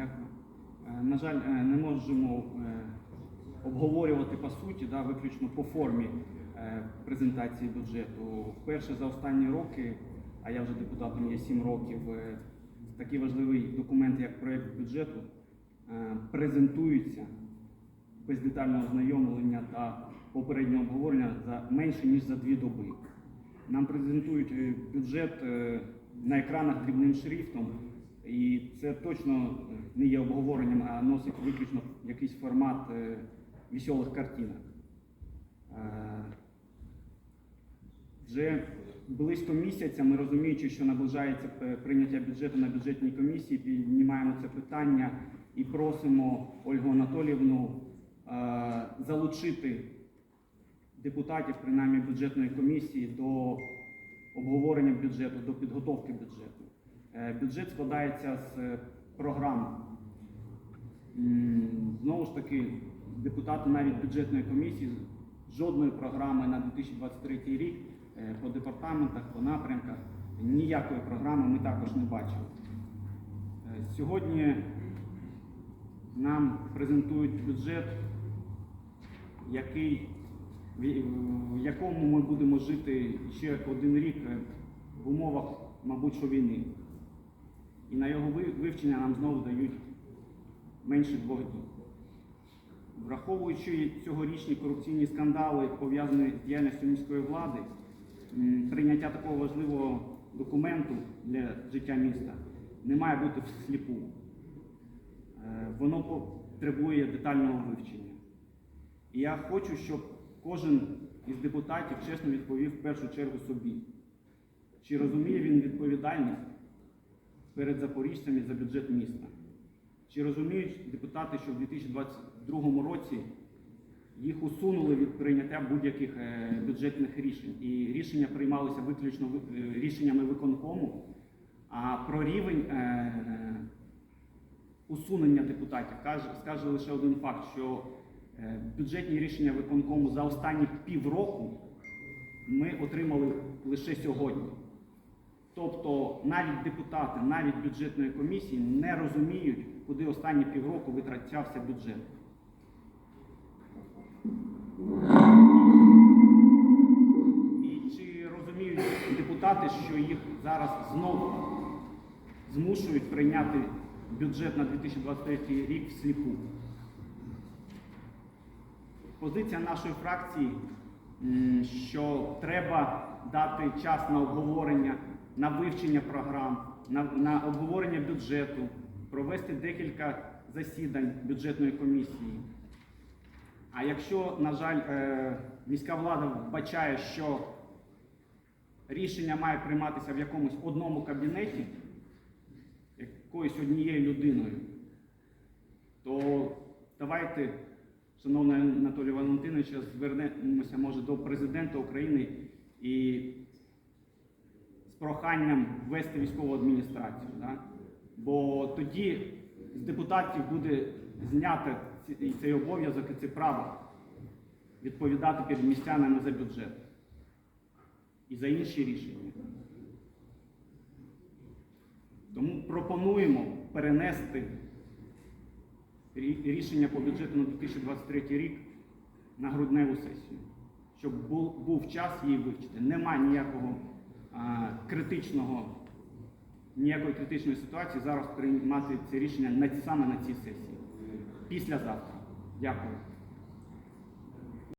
Дякую. Е, На жаль, е, не можемо е, обговорювати по суті, да, виключно по формі презентації бюджету. Вперше за останні роки, а я вже депутатом є 7 років, такий важливий документ, як проєкт бюджету, презентується без детального ознайомлення та попереднього обговорення за менше ніж за дві доби. Нам презентують бюджет на екранах дрібним шрифтом, і це точно е, не є обговоренням, а носить виключно якийсь формат е, веселих картинок. Е, Вже близько місяця ми розуміючи, що наближається прийняття бюджету на бюджетній комісії, піднімаємо це питання і просимо Ольгу Анатоліївну залучити депутатів, принаймні бюджетної комісії, до обговорення бюджету, до підготовки бюджету. Е, Бюджет складається з е, програм. Знову ж таки, депутати навіть бюджетної комісії жодної програми на 2023 рік е, по департаментах, по напрямках, ніякої програми ми також не бачили. Сьогодні нам презентують бюджет, який, в якому ми будемо жити ще один рік в умовах, мабуть, що війни. І на його вивчення нам знову дають менше двох днів. Враховуючи цьогорічні корупційні скандали, пов'язані з діяльністю міської влади, прийняття такого важливого документу для життя міста не має бути всліпу. Е, Воно потребує детального вивчення. І я хочу, щоб кожен із депутатів чесно відповів в першу чергу собі, чи розуміє він відповідальність перед запоріжцями за бюджет міста. Чи розуміють депутати, що в 2022 році їх усунули від прийняття будь-яких е, бюджетних рішень? І рішення приймалися виключно е, рішеннями виконкому, а про рівень е, усунення депутатів каже, скаже лише один факт, що бюджетні рішення виконкому за останні півроку ми отримали лише сьогодні. Тобто навіть депутати, навіть бюджетної комісії не розуміють, куди останні півроку витрачався бюджет. І чи розуміють депутати, що їх зараз знову змушують прийняти бюджет на 2023 рік всліпу? Позиція нашої фракції, що треба дати час на обговорення, на вивчення програм, на, на обговорення бюджету, провести декілька засідань бюджетної комісії. А якщо, на жаль, е, міська влада вбачає, що рішення має прийматися в якомусь одному кабінеті, якоюсь однією людиною, то давайте, шановний Анатолій Валентинович, звернемося може до президента України і проханням ввести військову адміністрацію. Да? Бо тоді з депутатів буде знято ці- цей обов'язок і це право відповідати перед містянами за бюджет і за інші рішення. Тому пропонуємо перенести рішення по бюджету на 2023 рік на грудневу сесію, щоб був, час її вивчити. Нема ніякого критичного, ніякої критичної ситуації зараз приймати це рішення саме на цій сесії. Післязавтра. Дякую.